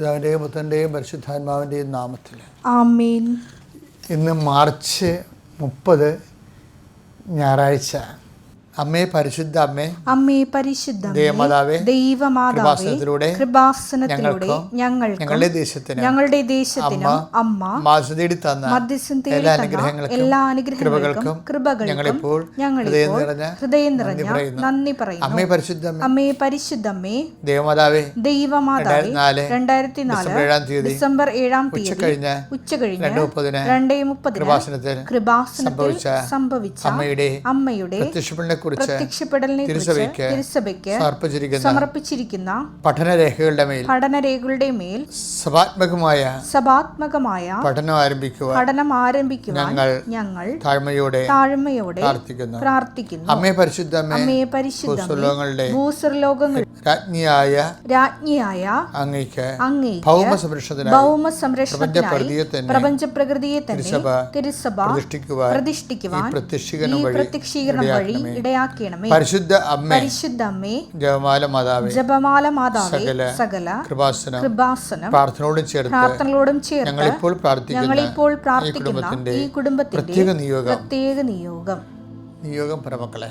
പിതാവിന്റെയും പുത്രന്റെയും പരിശുദ്ധാത്മാവിന്റെയും നാമത്തിൽ. ഇന്ന് മാർച്ച് മുപ്പത് ഞായറാഴ്ച. അമ്മേ പരിശുദ്ധ അമ്മേ അമ്മേ പരിശുദ്ധ ദേവമാതാവേ ദൈവമാതാവേ കൃപാസനത്തിലൂടെ ഞങ്ങൾക്ക് ഞങ്ങളുടെ ദേശത്തിന് ഞങ്ങളുടെ ദേശത്തിന് അമ്മ മാസം തന്ന മധ്യസ്ഥം എല്ലാ അനുഗ്രഹങ്ങൾക്കും എല്ലാ അനുഗ്രഹങ്ങൾക്കും കൃപകൾക്കും ഞങ്ങളിപ്പോൾ ഹൃദയം നിറഞ്ഞ ഹൃദയം നിറഞ്ഞ നന്ദി പറയുന്നു. അമ്മേ പരിശുദ്ധ അമ്മേ. അമ്മേ പരിശുദ്ധമ്മേ ദേവമാതാവേ ദൈവമാതാവേ രണ്ടായിരത്തി നാല് ഏഴാം തീയതി ഡിസംബർ ഏഴാം തീയതി ഉച്ചക്കഴിഞ്ഞ് ഉച്ച കഴിഞ്ഞ് രണ്ട് മുപ്പതിന് രണ്ടേ മുപ്പതിന് കൃപാസനത്തിൽ കൃപാസനത്തിൽ സംഭവിച്ച സംഭവിച്ച അമ്മയുടെ അമ്മയുടെ പ്രത്യക്ഷപ്പെടലിനെ കുറിച്ച് തിരുസഭയ്ക്ക് സമർപ്പിച്ചിരിക്കുന്ന പഠനരേഖകളുടെ മേൽ പഠനരേഖകളുടെ മേൽ സഭാത്മകമായ സഭാത്മകമായ പഠനം ആരംഭിക്കുവാൻ പഠനം ആരംഭിക്കുവാൻ ഞങ്ങൾ ഞങ്ങൾ താഴ്മയോടെ താഴ്മയോടെ പ്രാർത്ഥിക്കുന്നു. പ്രാർത്ഥിക്കുന്നു. അമ്മേ പരിശുദ്ധ അമ്മേ അമ്മയെ പരിശുദ്ധ ഭൂസ്വർലോകങ്ങൾ രാജ്ഞിയായ രാജ്ഞിയായ അങ്ങയ്ക്ക് അങ്ങേക്ക് ഭൗമ സംരക്ഷണത്തിനായി ഭൗമ സംരക്ഷണത്തിനായി പ്രപഞ്ച പ്രകൃതിയെ തന്നെ തിരുസഭ പ്രതിഷ്ഠിക്കുവാൻ പ്രതിഷ്ഠിക്കുവാൻ പ്രത്യക്ഷീകരണം വഴി വഴി ഇടയാക്കണമേ പരിശുദ്ധ അമ്മേ പരിശുദ്ധ അമ്മേ ജപമാല മാതാവേ ജപമാല മാതാവേ സകല കൃപാസനം കൃപാസനം പ്രാർത്ഥനയോടും ചേർത്ത് പ്രാർത്ഥനകളോടും ചേർത്ത് ഞങ്ങളിപ്പോൾ പ്രാർത്ഥിക്കുന്ന പ്രാർത്ഥിക്കുന്നു ഈ പ്രാർത്ഥിക്കുന്ന കുടുംബത്തിന്റെ ഈ കുടുംബത്തിന്റെ പ്രത്യേക നിയോഗം. പ്രത്യേക നിയോഗം. നിയോഗം പരമക്കളെ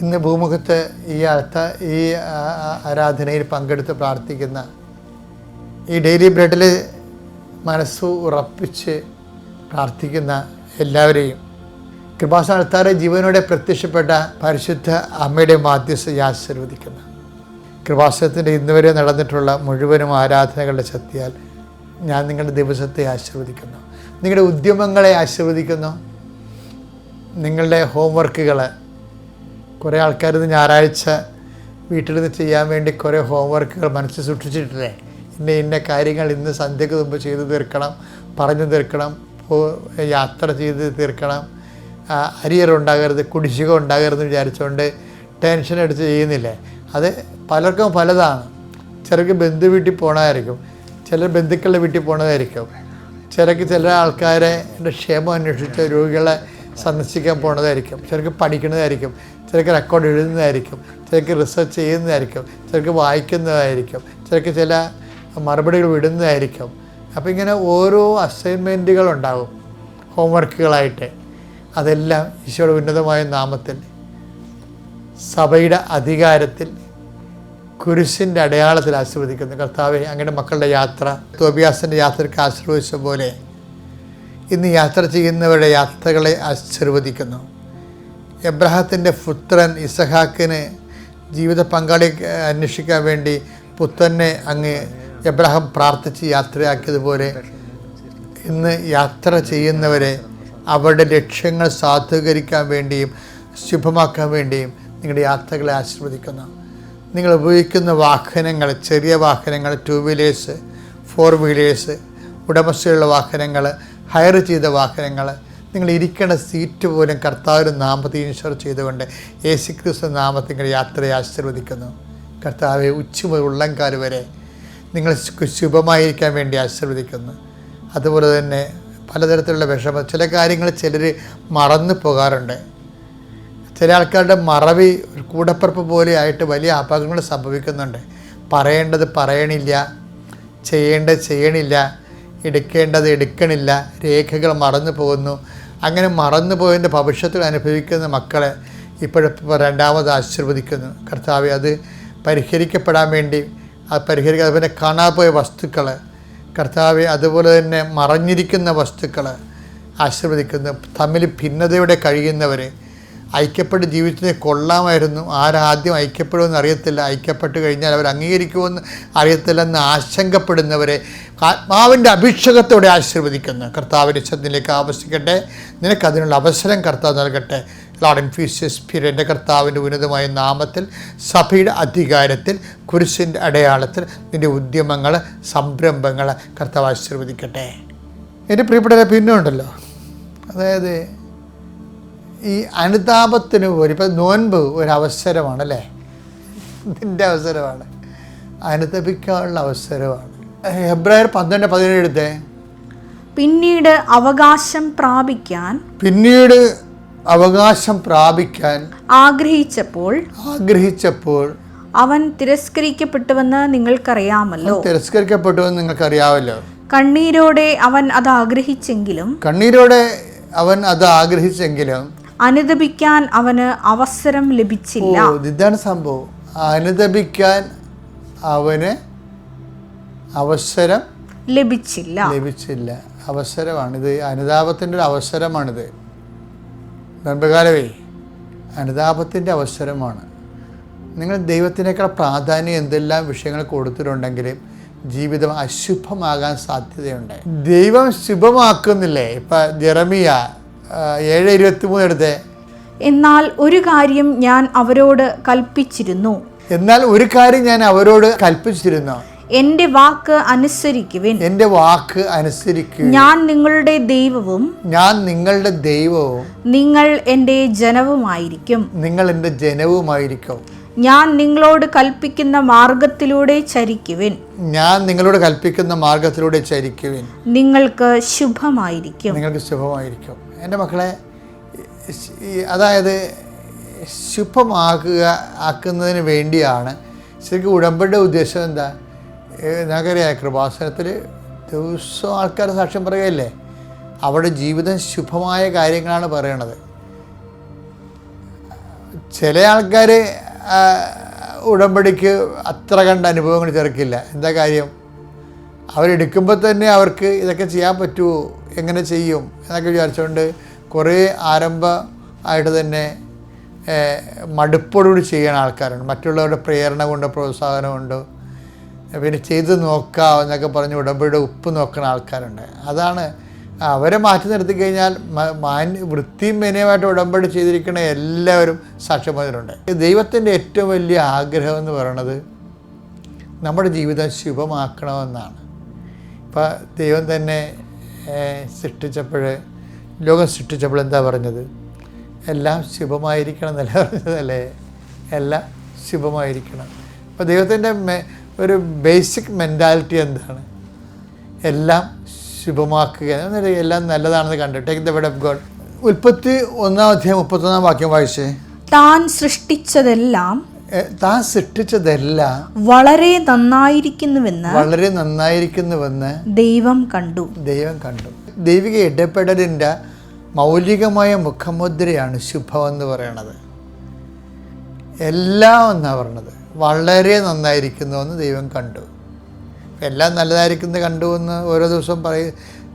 ഇന്ന് ഭൂമുഖത്ത് ഈ അടുത്ത ഈ ആരാധനയിൽ പങ്കെടുത്ത് പ്രാർത്ഥിക്കുന്ന ഈ ഡെയിലി ബ്രെഡിൽ മനസ്സ് ഉറപ്പിച്ച് പ്രാർത്ഥിക്കുന്ന എല്ലാവരെയും കൃപാസ്ഥാനത്താറെ ജീവനോടെ പ്രത്യക്ഷപ്പെട്ട പരിശുദ്ധ അമ്മയുടെ മാധ്യസ്ഥ ആശീർവദിക്കുന്നു. കൃപാസനത്തിന്റെ ഇന്ന് വരെ നടന്നിട്ടുള്ള മുഴുവനും ആരാധനകളുടെ ശക്തിയാൽ ഞാൻ നിങ്ങളുടെ ദിവസത്തെ ആശീർവദിക്കുന്നു. നിങ്ങളുടെ ഉദ്യമങ്ങളെ ആശീർവദിക്കുന്നു. നിങ്ങളുടെ ഹോംവർക്കുകൾ കുറേ ആൾക്കാർ ഇത് ഞായറാഴ്ച വീട്ടിൽ നിന്ന് ചെയ്യാൻ വേണ്ടി കുറേ ഹോംവർക്കുകൾ മനസ്സിൽ സൂക്ഷിച്ചിട്ടില്ലേ? ഇന്ന ഇന്ന കാര്യങ്ങൾ ഇന്ന് സന്ധ്യക്ക് മുമ്പ് ചെയ്ത് തീർക്കണം പറഞ്ഞു തീർക്കണം യാത്ര ചെയ്ത് തീർക്കണം. അരിയർ ഉണ്ടാകരുത് കുടിശ്ശിക ഉണ്ടാകരുതെന്ന് വിചാരിച്ചുകൊണ്ട് ടെൻഷൻ എടുത്ത് ചെയ്യുന്നില്ലേ? അത് പലർക്കും പലതാണ്. ചിലർക്ക് ബന്ധു വീട്ടിൽ പോകണമായിരിക്കും ചിലർ ബന്ധുക്കളുടെ വീട്ടിൽ പോകണതായിരിക്കും ചിലർക്ക് ചില ആൾക്കാരെ ക്ഷേമം അന്വേഷിച്ച് രോഗികളെ സന്ദർശിക്കാൻ പോണതായിരിക്കും ചിലർക്ക് പഠിക്കുന്നതായിരിക്കും ചിലർക്ക് റെക്കോർഡ് എഴുതുന്നതായിരിക്കും ചിലർക്ക് റിസർച്ച് ചെയ്യുന്നതായിരിക്കും ചിലർക്ക് വായിക്കുന്നതായിരിക്കും ചിലർക്ക് ചില മറുപടികൾ വിടുന്നതായിരിക്കും. അപ്പോൾ ഇങ്ങനെ ഓരോ അസൈൻമെന്റുകൾ ഉണ്ടാകും ഹോംവർക്കുകളായിട്ട് അതെല്ലാം ഈശോയുടെ ഉന്നതമായ നാമത്തിൽ സഭയുടെ അധികാരത്തിൽ കുരിശിന്റെ അടയാളത്തിൽ ആശീർവദിക്കുന്നു. കർത്താവെ അങ്ങനെ മക്കളുടെ യാത്ര തോബിയാസിന്റെ യാത്രയ്ക്ക് ആശീർവദിച്ച പോലെ ഇന്ന് യാത്ര ചെയ്യുന്നവരുടെ യാത്രകളെ ആശീർവദിക്കുന്നു. എബ്രഹത്തിന്റെ പുത്രൻ ഇസഹാക്കിന് ജീവിത പങ്കാളി അന്വേഷിക്കാൻ വേണ്ടി പുത്രനെ അങ്ങ് എബ്രഹാം പ്രാർത്ഥിച്ച് യാത്രയാക്കിയതുപോലെ ഇന്ന് യാത്ര ചെയ്യുന്നവരെ അവരുടെ ലക്ഷ്യങ്ങൾ സാധൂകരിക്കാൻ വേണ്ടിയും ശുഭമാക്കാൻ വേണ്ടിയും നിങ്ങളുടെ യാത്രകളെ ആശീർവദിക്കുന്നു. നിങ്ങൾ ഉപയോഗിക്കുന്ന വാഹനങ്ങൾ ചെറിയ വാഹനങ്ങൾ ടു വീലേഴ്സ് ഫോർ വീലേഴ്സ് ഉടമസ്ഥയുള്ള വാഹനങ്ങൾ ഹയർ ചെയ്ത വാഹനങ്ങൾ നിങ്ങൾ ഇരിക്കേണ്ട സീറ്റ് പോലും കർത്താവിന്റെ നാമത്തെ ഇൻഷർ ചെയ്തുകൊണ്ട് യേശു ക്രിസ്തു നാമത്തിൽ യാത്രയെ ആശീർവദിക്കുന്നു. കർത്താവെ ഉച്ച മുതൽ വരെ നിങ്ങൾ ശുഭമായിരിക്കാൻ വേണ്ടി ആശീർവദിക്കുന്നു. അതുപോലെ തന്നെ പലതരത്തിലുള്ള വിഷമം ചില കാര്യങ്ങൾ ചിലർ മറന്നു പോകാറുണ്ട്. ചില ആൾക്കാരുടെ മറവി കൂടപ്പിറപ്പ് പോലെ ആയിട്ട് വലിയ അപകടങ്ങൾ സംഭവിക്കുന്നുണ്ട്. പറയേണ്ടത് പറയണില്ല ചെയ്യേണ്ടത് ചെയ്യണില്ല എടുക്കേണ്ടത് എടുക്കണില്ല രേഖകൾ മറന്നു പോകുന്നു. അങ്ങനെ മറന്നു പോയതിന്റെ ഭവിഷ്യത്തിൽ അനുഭവിക്കുന്ന മക്കളെ ഇപ്പോഴിപ്പോൾ രണ്ടാമത് ആശീർവദിക്കുന്നു. കർത്താവ് അത് പരിഹരിക്കപ്പെടാൻ വേണ്ടി അത് പരിഹരിക്കുക അതുപോലെ കാണാപോയ വസ്തുക്കൾ കർത്താവ് അതുപോലെ തന്നെ മറഞ്ഞിരിക്കുന്ന വസ്തുക്കൾ ആശീർവദിക്കുന്നു. തമ്മിൽ ഭിന്നതയോടെ കഴിയുന്നവർ ഐക്യപ്പെട്ട് ജീവിച്ചതിനെ കൊള്ളാമായിരുന്നു. ആരാദ്യം ഐക്യപ്പെടുമെന്ന് അറിയത്തില്ല. ഐക്യപ്പെട്ട് കഴിഞ്ഞാൽ അവർ അംഗീകരിക്കുമെന്ന് അറിയത്തില്ലെന്ന് ആശങ്കപ്പെടുന്നവരെ ആത്മാവിന്റെ അഭിഷേകത്തോടെ ആശീർവദിക്കുന്നു. കർത്താവിന്റെ ശബ്ദത്തിലേക്ക് ആവശ്യിക്കട്ടെ. നിനക്കതിനുള്ള അവസരം കർത്താവ് നൽകട്ടെ. ലോഡ് ഇൻഫ്യൂസിയസ് എന്റെ കർത്താവിന്റെ ഉന്നതമായ നാമത്തിൽ സഭയുടെ അധികാരത്തിൽ കുരിശിന്റെ അടയാളത്തിൽ നിന്റെ ഉദ്യമങ്ങൾ സംരംഭങ്ങൾ കർത്താവ് ആശീർവദിക്കട്ടെ. എന്റെ പ്രിയപ്പെട്ടവരെ പിന്നെ ഉണ്ടല്ലോ. അതായത് ഈ അനുതാപത്തിന് ഒരു ഇപ്പം നോൻപ് ഒരു അവസരമാണ് അല്ലേ ഇതിന്റെ അവസരമാണ്. അനുതപിക്കാനുള്ള അവസരമാണ്. ഹെബ്രായർ പന്ത്രണ്ട് പതിനേഴ് എടുത്തേ? പിന്നീട് അവകാശം പ്രാപിക്കാൻ പിന്നീട് അവകാശം പ്രാപിക്കാൻ ആഗ്രഹിച്ചപ്പോൾ ആഗ്രഹിച്ചപ്പോൾ അവൻ തിരസ്കരിക്കപ്പെട്ടുവെന്ന് നിങ്ങൾക്കറിയാമല്ലോ. തിരസ്കരിക്കപ്പെട്ടുവെന്ന് നിങ്ങൾക്കറിയാമല്ലോ. കണ്ണീരോടെ അവൻ അത് ആഗ്രഹിച്ചെങ്കിലും കണ്ണീരോടെ അവൻ അത് ആഗ്രഹിച്ചെങ്കിലും അനുദപിക്കാൻ അവന് അവസരം ലഭിച്ചില്ല. ഇതാണ് സംഭവം. അനുദപിക്കാൻ അവന് അവസരം ലഭിച്ചില്ല. ലഭിച്ചില്ല. അവസരമാണിത്. അനുതാപത്തിന്റെ ഒരു അവസരമാണിത്. ഗർഭകാലമേ അനുതാപത്തിന്റെ അവസരമാണ്. നിങ്ങൾ ദൈവത്തിനേക്കാൾ പ്രാധാന്യം എന്തെല്ലാം വിഷയങ്ങൾ കൊടുത്തിട്ടുണ്ടെങ്കിലും ജീവിതം അശുഭമാകാൻ സാധ്യതയുണ്ട്. ദൈവം ശുഭമാക്കുന്നില്ലേ? ഇപ്പം ജെറമിയ ഏഴ് ഇരുപത്തി മൂന്ന് എടുത്തേ. എന്നാൽ ഒരു കാര്യം ഞാൻ അവരോട് കൽപ്പിച്ചിരുന്നു. എന്നാൽ ഒരു കാര്യം ഞാൻ അവരോട് കൽപ്പിച്ചിരുന്നു. എന്റെ വാക്ക് അനുസരിക്കുവിൻ. എന്റെ വാക്ക് അനുസരിക്കുക ഞാൻ നിങ്ങളുടെ ദൈവവും ഞാൻ നിങ്ങളുടെ ദൈവവും നിങ്ങൾ എന്റെ ജനവുമായിരിക്കും. നിങ്ങൾ എന്റെ ജനവുമായിരിക്കും. ഞാൻ നിങ്ങളോട് കൽപ്പിക്കുന്ന മാർഗത്തിലൂടെ ചരിക്കുവിൻ. ഞാൻ നിങ്ങളോട് കൽപ്പിക്കുന്ന മാർഗത്തിലൂടെ ചരിക്കുവിൻ. നിങ്ങൾക്ക് ശുഭമായിരിക്കും. നിങ്ങൾക്ക് ശുഭമായിരിക്കും. എന്റെ മക്കളെ അതായത് ശുഭമാക്കുക ആക്കുന്നതിന് വേണ്ടിയാണ്. ശരിക്കും ഉടമ്പടിയുടെ ഉദ്ദേശം എന്താ? ഞങ്ങൾക്കറിയാം കൃപാസനത്തിൽ ദിവസവും ആൾക്കാർ സാക്ഷ്യം പറയുകയല്ലേ? അവിടെ ജീവിതം ശുഭമായ കാര്യങ്ങളാണ് പറയണത്. ചില ആൾക്കാർ ഉടമ്പടിക്ക് അത്ര കണ്ട അനുഭവങ്ങൾ ചേർക്കില്ല. എന്താ കാര്യം? അവരെടുക്കുമ്പോൾ തന്നെ അവർക്ക് ഇതൊക്കെ ചെയ്യാൻ പറ്റുമോ എങ്ങനെ ചെയ്യും എന്നൊക്കെ വിചാരിച്ചുകൊണ്ട് കുറേ ആരംഭ ആയിട്ട് തന്നെ മടുപ്പോടുകൂടി ചെയ്യുന്ന ആൾക്കാരുണ്ട്. മറ്റുള്ളവരുടെ പ്രേരണ കൊണ്ട് പ്രോത്സാഹനം കൊണ്ട് പിന്നെ ചെയ്ത് നോക്കാം എന്നൊക്കെ പറഞ്ഞ് ഉടമ്പടിയുടെ ഉപ്പ് നോക്കുന്ന ആൾക്കാരുണ്ട്. അതാണ് അവരെ മാറ്റി നിർത്തി കഴിഞ്ഞാൽ വൃത്തിയും മെനയുമായിട്ട് ഉടമ്പടി ചെയ്തിരിക്കുന്ന എല്ലാവരും സാക്ഷ്യബോധരുണ്ട് ദൈവത്തിന്റെ ഏറ്റവും വലിയ ആഗ്രഹം എന്ന് പറയുന്നത് നമ്മുടെ ജീവിതം ശുഭമാക്കണമെന്നാണ്. ഇപ്പം ദൈവം തന്നെ സൃഷ്ടിച്ചപ്പോൾ ലോകം സൃഷ്ടിച്ചപ്പോൾ എന്താ പറഞ്ഞത്? എല്ലാം ശുഭമായിരിക്കണം എന്നല്ല പറഞ്ഞതല്ലേ? എല്ലാം ശുഭമായിരിക്കണം. അപ്പോൾ ദൈവത്തിന്റെ ഒരു ബേസിക് മെന്റാലിറ്റി എന്താണ്? എല്ലാം ശുഭമാക്കുക. എല്ലാം നല്ലതാണെന്ന് കണ്ടു take the word of God. ഉൽപ്പത്തി ഒന്നാം അധ്യായം മുപ്പത്തൊന്നാം വാക്യം വായിച്ചേ. താൻ സൃഷ്ടിച്ചതെല്ലാം താൻ സൃഷ്ടിച്ചതെല്ലാം വളരെ നന്നായിരിക്കുന്നുവെന്ന് വളരെ നന്നായിരിക്കുന്നുവെന്ന് ദൈവം കണ്ടു. ദൈവം കണ്ടു. ദൈവിക ഇടപെടലിന്റെ മൗലികമായ മുഖമുദ്രയാണ് ശുഭം എന്ന് പറയണത്. എല്ലാം എന്നാണ് പറയണത്. വളരെ നന്നായിരിക്കുന്നുവെന്ന് ദൈവം കണ്ടു. എല്ലാം നല്ലതായിരിക്കുന്നത് കണ്ടു എന്ന് ഓരോ ദിവസം പറയ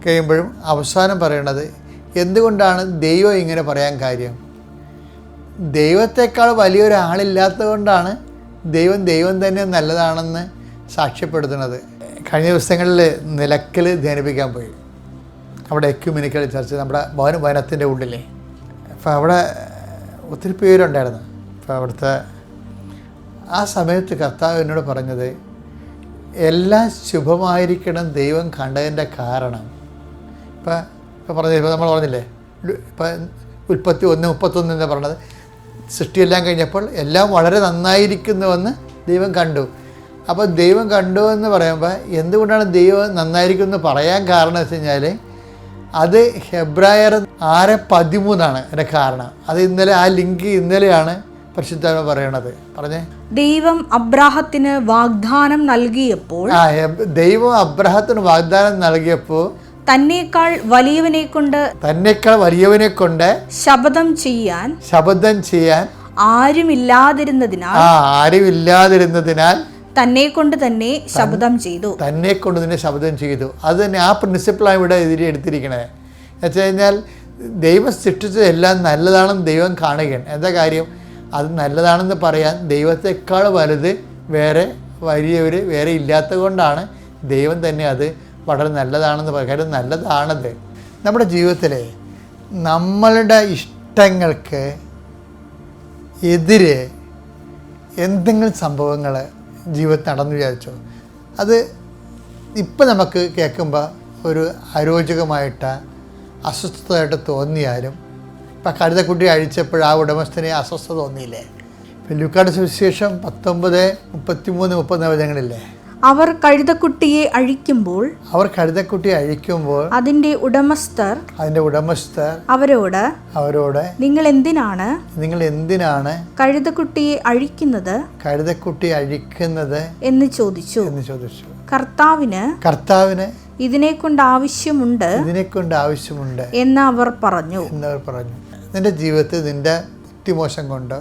കഴിയുമ്പോഴും അവസാനം പറയണത് എന്തുകൊണ്ടാണ് ദൈവം ഇങ്ങനെ പറയാൻ കാര്യം? ദൈവത്തെക്കാൾ വലിയൊരാളില്ലാത്തത് കൊണ്ടാണ് ദൈവം ദൈവം തന്നെ നല്ലതാണെന്ന് സാക്ഷ്യപ്പെടുത്തുന്നത്. കഴിഞ്ഞ ദിവസങ്ങളിൽ നിലക്കൽ ധ്യാനിപ്പിക്കാൻ പോയി. അവിടെ എക്യുമിനിക്കൽ ചർച്ച് നമ്മുടെ ഭവന വനത്തിന്റെ ഉള്ളിലേ. അപ്പോൾ അവിടെ ഒത്തിരി പേരുണ്ടായിരുന്നു. അപ്പോൾ അവിടുത്തെ ആ സമയത്ത് കർത്താവ് എന്നോട് പറഞ്ഞത് എല്ലാം ശുഭമായിരിക്കണം ദൈവം കണ്ടതിന്റെ കാരണം. ഇപ്പം ഇപ്പം പറഞ്ഞത് ഇപ്പം നമ്മൾ പറഞ്ഞില്ലേ? ഇപ്പം ഉൽപ്പത്തി ഒന്ന് മുപ്പത്തൊന്ന് എന്ന് പറഞ്ഞത് സൃഷ്ടിയെല്ലാം കഴിഞ്ഞപ്പോൾ എല്ലാം വളരെ നന്നായിരിക്കുന്നുവെന്ന് ദൈവം കണ്ടു. അപ്പോൾ ദൈവം കണ്ടു എന്ന് പറയുമ്പോൾ എന്തുകൊണ്ടാണ് ദൈവം നന്നായിരിക്കും എന്ന് പറയാൻ കാരണം വെച്ച് കഴിഞ്ഞാൽ അത് ഹെബ്രായർ ആറ് പതിമൂന്നാണ് അതിന്റെ കാരണം. അത് ഇന്നലെ ആ ലിങ്ക് ഇന്നലെയാണ് പരിശുദ്ധാത്മ പറയണത്. പറഞ്ഞേ. ദൈവം അബ്രാഹത്തിന് വാഗ്ദാനം നൽകിയപ്പോൾ ആ ദൈവം അബ്രാഹത്തിന് വാഗ്ദാനം നൽകിയപ്പോൾ തന്നേക്കാൾ വലിയവനെ കൊണ്ട് തന്നെക്കാൾ വലിയവനെ കൊണ്ട് ശപഥം ചെയ്യാൻ ശബദം ചെയ്യാൻ ആരുമില്ലാതിരുന്നതിനാൽ ആ ആരുമില്ലാതിരുന്നതിനാൽ തന്നെ കൊണ്ട് തന്നെ ശബ്ദം ചെയ്തു. തന്നെ കൊണ്ട് തന്നെ ശബ്ദം ചെയ്തു. അത് തന്നെ ആ പ്രിൻസിപ്പിളാണ് ഇവിടെ ഇതിൽ എടുത്തിരിക്കണേ. എന്ന് വെച്ച് കഴിഞ്ഞാൽ ദൈവം സൃഷ്ടിച്ചത് എല്ലാം നല്ലതാണെന്ന് ദൈവം കാണുകയാണ്. എന്താ കാര്യം? അത് നല്ലതാണെന്ന് പറയാൻ ദൈവത്തെക്കാൾ വലുത് വേറെ വലിയവർ വേറെ ഇല്ലാത്തത് കൊണ്ടാണ് ദൈവം തന്നെ അത് വളരെ നല്ലതാണെന്ന് പറയും. നല്ലതാണത്. നമ്മുടെ ജീവിതത്തിൽ നമ്മളുടെ ഇഷ്ടങ്ങൾക്ക് എതിരെ എന്തെങ്കിലും സംഭവങ്ങൾ ജീവിതത്തിൽ നടന്നു വിചാരിച്ചോ? അത് ഇപ്പം നമുക്ക് കേൾക്കുമ്പോൾ ഒരു അരോചകമായിട്ട് അസ്വസ്ഥതയായിട്ട് തോന്നിയാലും ഇപ്പം കരുതക്കുട്ടി അഴിച്ചപ്പോൾ ആ ഉടമസ്ഥനെ അസ്വസ്ഥത തോന്നിയില്ലേ? ലുക്കാട് സുവിശേഷം പത്തൊമ്പത് മുപ്പത്തിമൂന്ന് മുപ്പത് വചനങ്ങളില്ലേ? അവർ കഴുതക്കുട്ടിയെ അഴിക്കുമ്പോൾ അവർ കഴുതക്കുട്ടിയെ അഴിക്കുമ്പോൾ അതിന്റെ ഉടമസ്ഥർ അതിന്റെ ഉടമസ്ഥർ അവരോട് അവരോട് നിങ്ങൾ എന്തിനാണ് നിങ്ങൾ എന്തിനാണ് കഴുതക്കുട്ടിയെ അഴിക്കുന്നത്? കഴുതക്കുട്ടിയെ അഴിക്കുന്നത് എന്ന് ചോദിച്ചു. എന്ന് ചോദിച്ചു. കർത്താവിന് കർത്താവിന് ഇതിനെ കൊണ്ട് ആവശ്യമുണ്ട് ഇതിനെ കൊണ്ട് ആവശ്യമുണ്ട് എന്ന് അവർ പറഞ്ഞു. എന്നവർ പറഞ്ഞു. നിന്റെ ജീവിതത്തിൽ നിന്റെ ബുദ്ധിമോശം കൊണ്ട്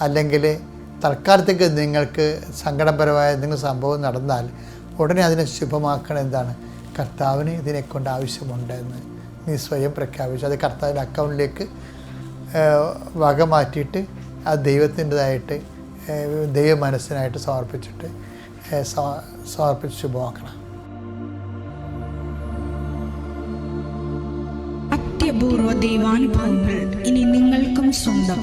അല്ലെങ്കിൽ തൽക്കാലത്തേക്ക് നിങ്ങൾക്ക് സങ്കടപരമായ എന്തെങ്കിലും സംഭവം നടന്നാൽ ഉടനെ അതിനെ ശുഭമാക്കണം എന്താണ് കർത്താവിന് ഇതിനെക്കൊണ്ട് ആവശ്യമുണ്ട് എന്ന് നീ സ്വയം പ്രഖ്യാപിച്ചു. അത് കർത്താവിന്റെ അക്കൗണ്ടിലേക്ക് വക മാറ്റിയിട്ട് ആ ദൈവത്തിന്റെതായിട്ട് ദൈവ മനസ്സിനായിട്ട് സമർപ്പിച്ചിട്ട് സമർപ്പിച്ച് ശുഭമാക്കണം. അത്യപൂർവ ദൈവാനുഭവങ്ങൾ ഇനി നിങ്ങൾക്കും സ്വന്തം.